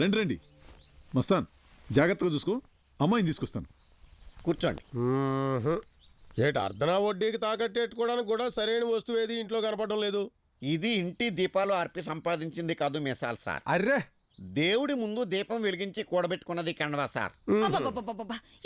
రండి రండి. మస్తాన్ జాగ్రత్తగా చూసుకో. అమ్మాయిని తీసుకొస్తాను. కూర్చోండి. ఏటి అర్ధనా వడ్డీకి తాకట్టేట్టుకోవడానికి కూడా సరైన వస్తువు ఏది ఇంట్లో కనపడడం లేదు? ఇది ఇంటి దీపాలు ఆర్పి సంపాదించింది కాదు మిసాల్ సార్. అర్రే! దేవుడి ముందు దీపం వెలిగించి కూడబెట్టుకున్నది కండవా సార్!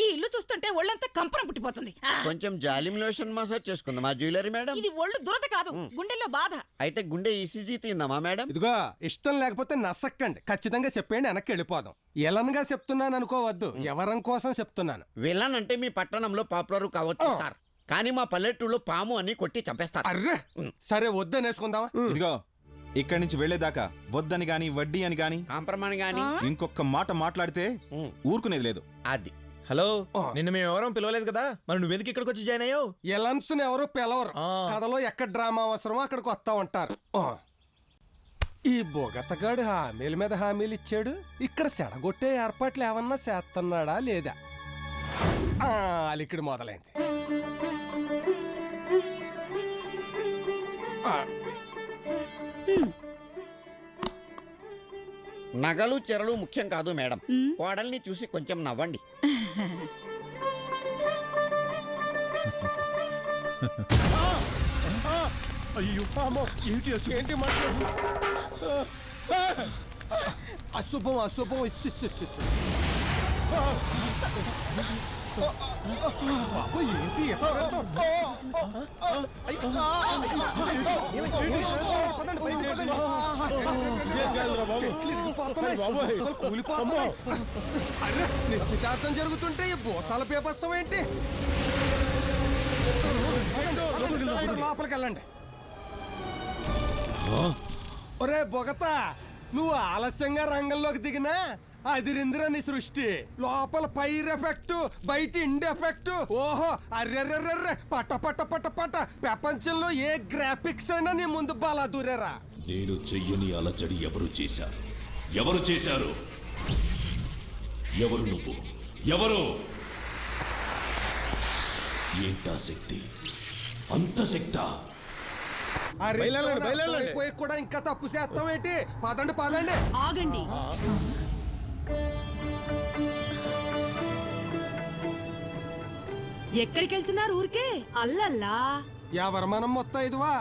ఈ ఇల్లు చూస్తుంటే ఒళ్ళంతా కంపరం పుట్టిపోతుంది! కొంచెం జాలిం లోషన్ మసాజ్ చేసుకుందాం మా జ్యువెలరీ మేడం? ఇది ఒళ్ళు దురద కాదు గుండెల్లో బాధ. అయితే గుండె ఈసీజీ తిందామా మేడం? ఇదిగో ఇష్టం లేకపోతే నసక్కండి. ఖచ్చితంగా చెప్పేయండి వెనక్కి వెళ్ళిపోదాం. ఎలన్గా చెప్తున్నాను అనుకోవద్దు. ఎవరం కోసం చెప్తున్నాను. విలన్ అంటే మీ పట్టణంలో పాపులర్ కావచ్చు సార్. కానీ మా పల్లెటూరులో పాము అని కొట్టి చంపేస్తారు. అర్రే! సరే వద్దనేసుకుందామా? ఇదిగో ఇక్కడి నుంచి వెళ్ళేదాకా వద్దని గాని వడ్డీ అని గాని కాంప్రమాణ్ గాని. ఇంకొక మాట మాట్లాడితే ఊరుకునేది లేదు. అది. హలో నిన్ను మేము ఎవరం పిలవలేదు కదా? మరి నువ్వెందుకు ఇక్కడికి వచ్చి జాయిన్ అయ్యావు? ఎలన్స్ ఎవరు పిలవరు. కథలో ఎక్కడ డ్రామా అవసరమో అక్కడికి వస్తా ఉంటారు. ఈ బొగతగాడు హామీల మీద హామీలు ఇచ్చాడు. ఇక్కడ సెడగొట్టే ఏర్పాట్లు ఏమన్నా చేస్తున్నాడా లేదా? ఆ, అలికిడి మొదలైంది. నగలు చెరలు ముఖ్యం కాదు మేడం. కోడల్ని చూసి కొంచెం నవ్వండి. ఏంటి మాట్లాడు అశుభం అశుభం ఏంటి ఎక్కడ? పదండి, పదండి, పదండి. చెట్లు ఇరిగిపోతున్నాయి. మొక్కలు కూలిపోతున్నాయి. అరే, నిశ్చితార్థం జరుగుతుంటే ఈ భూతాల బీభత్సం ఏంటి? లోపలికి వెళ్ళండి ఒరే బొగత నువ్వు ఆలస్యంగా రంగంలోకి దిగినా అదిరిందిరా నీ సృష్టి. లోపల పైర్ ఎఫెక్ట్ బయట ఇండి ఎఫెక్ట్. ఓహో అర్రెర్రెర్రెర్రె పట పట పట పట. ప్రపంచంలో ఏ గ్రాఫిక్స్ అయినా నీ ముందు బాలా దూరేరా నేను చెయ్యని అలజడి ఎవరు చేశారు? ఎవరు చేశారు? ఎవరు నువ్వు? ఎవరు? ఏంటా శక్తి? అంత శక్తా. అయిపోయి కూడా ఇంకా తప్పు చేస్తాం ఏంటి పదండి పదండి. ఆగండి. ఎక్కడికి వెళ్తున్నారు ఊరికే? అల్లల్లా. ఎవరు మనం మొత్తం ఇదివా?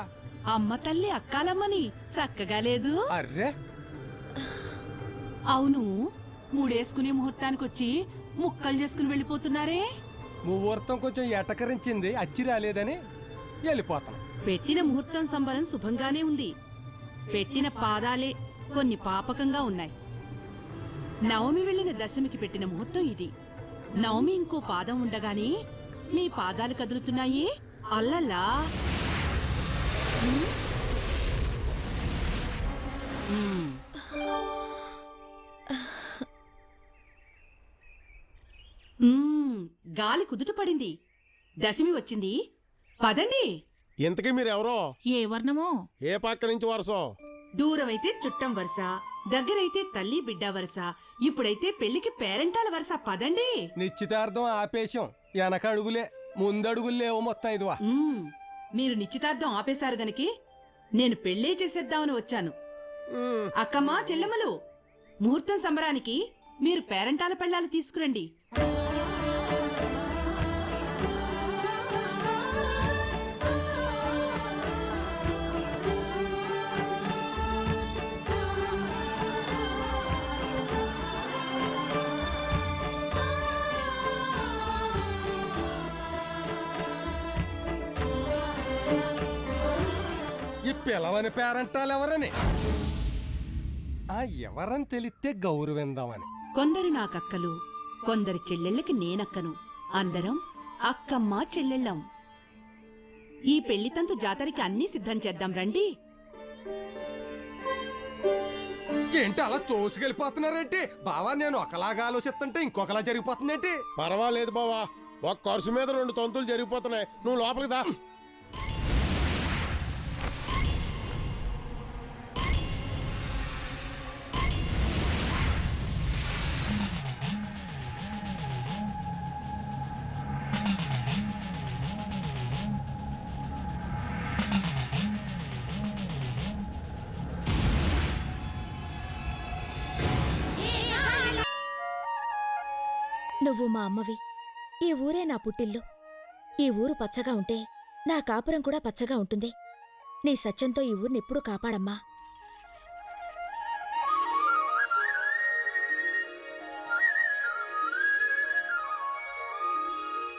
అమ్మ తల్లి అక్కాలమ్మని. చక్కగా లేదు? అర్రే. అవును మూడేసుకునే ముహూర్తానికి వచ్చి ముక్కలు చేసుకుని వెళ్ళిపోతున్నారే? ముహూర్తం కొంచెం ఎటకరించింది అచ్చి రాలేదని వెళ్ళిపోతాం. పెట్టిన ముహూర్తం సంబరం శుభంగానే ఉంది. పెట్టిన పాదాలే కొన్ని పాపకంగా ఉన్నాయి. నవమి వెళ్ళిన దశమికి పెట్టిన ముహూర్తం ఇది. నవమి ఇంకో పాదం ఉండగానే మీ పాదాలు కదులుతున్నాయి? అల్లల్లా మ్మ్, గాలి కుదుట పడింది. దశమి వచ్చింది. పదండి. ఇంతకీ మీరు ఎవరో ఏ వర్ణమో? ఏ పక్క నుంచి వరసో? దూరమైతే చుట్టం వరుస. దగ్గరైతే తల్లి బిడ్డ వరుస ఇప్పుడైతే పెళ్ళికి పేరెంటాల వరుస. పదండి. నిశ్చితార్థం ఆపేశం. వెనక అడుగులే ముందడుగులు లేవు మొత్తం ఇదివా. మీరు నిశ్చితార్థం ఆపేశారు గనికి నేను పెళ్ళే చేసేద్దామని వచ్చాను. అక్కమ్మా చెల్లెమ్మలు ముహూర్తం సంబరానికి మీరు పేరెంటాల పెళ్ళాలు తీసుకురండి. పిలవని పేరంటాలు ఎవరని? ఆ ఎవరని తెలిస్తే గౌరవిందామని. కొందరు నాకక్కలు కొందరు చెల్లెళ్ళకి నేనక్కను. అందరం అక్కమ్మ చెల్లెళ్ళం. ఈ పెళ్ళితంతు జాతరకి అన్నీ సిద్ధం చేద్దాం రండి. ఏంటి అలా తోసుకెళ్ళిపోతున్నారేంటి? బావా నేను ఒకలాగా ఆలోచిస్తుంటే ఇంకొకలా జరిగిపోతుందేంటి? పర్వాలేదు బావా ఒక ఖర్చు మీద రెండు తంతులు జరిగిపోతున్నాయి. నువ్వు లోపలికి దా. నువ్వు మా అమ్మవి. ఈ ఊరే నా పుట్టిల్లు. ఈ ఊరు పచ్చగా ఉంటే నా కాపురం కూడా పచ్చగా ఉంటుంది. నీ సత్యంతో ఈ ఊరినెప్పుడూ కాపాడమ్మా.